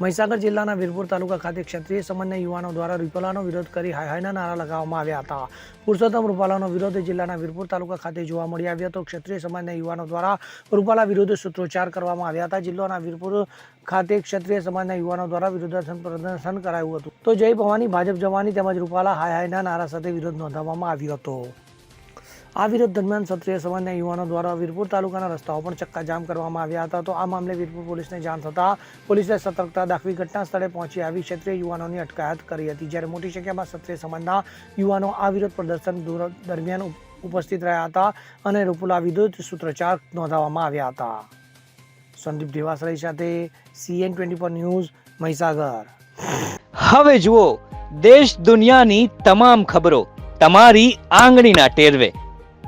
મહીસાગર જિલ્લાના વીરપુર તાલુકા ખાતે ક્ષત્રિય સમાજના યુવાનો દ્વારા રૂપાલાનો વિરોધ કરી હાય હાયના નારા લગાવવામાં આવ્યા હતા. પુરુષોત્તમ રૂપાલાનો વિરોધ જિલ્લાના વીરપુર તાલુકા ખાતે જોવા મળી આવ્યો હતો. ક્ષત્રિય સમાજના યુવાનો દ્વારા રૂપાલા વિરુદ્ધ સૂત્રોચ્ચાર કરવામાં આવ્યા હતા. જિલ્લાના વીરપુર ખાતે ક્ષત્રિય સમાજના યુવાનો દ્વારા વિરોધાસન પ્રદર્શન કરાયું હતું. તો જય ભવાની, ભાજપ જવાની તેમજ રૂપાલા હાય હાયના નારા સાથે વિરોધ નોંધાવવામાં આવ્યો હતો. આ વિરોધ દરમિયાન ક્ષત્રિય સમાજના યુવાનો દ્વારા વીરપુર તાલુકાના રસ્તાઓ પણ ચક્કાજામ કરવામાં આવ્યા હતા. તો આ મામલે વીરપુર પોલીસને જાણ થતાં પોલીસે સતર્કતા દાખવી ઘટના સ્થળે પહોંચી આવી ક્ષત્રિય યુવાનોની અટકાયત કરી હતી. જ્યારે મોટી સંખ્યામાં ક્ષત્રિય સમાજના યુવાનો આ વિરોધ પ્રદર્શન દૂર- દરમિયાન ઉપસ્થિત રહ્યા હતા અને રૂપુલા વિદ્યુત સૂત્રોચ્ચાર નોંધાવવામાં આવ્યા હતા. સંદીપ દેવાસરી સાથે CN twenty four news, Mahisagar. હવે જુઓ, દેશ દુનિયાની તમામ ખબરો તમારી આંગળીના ટેરવે.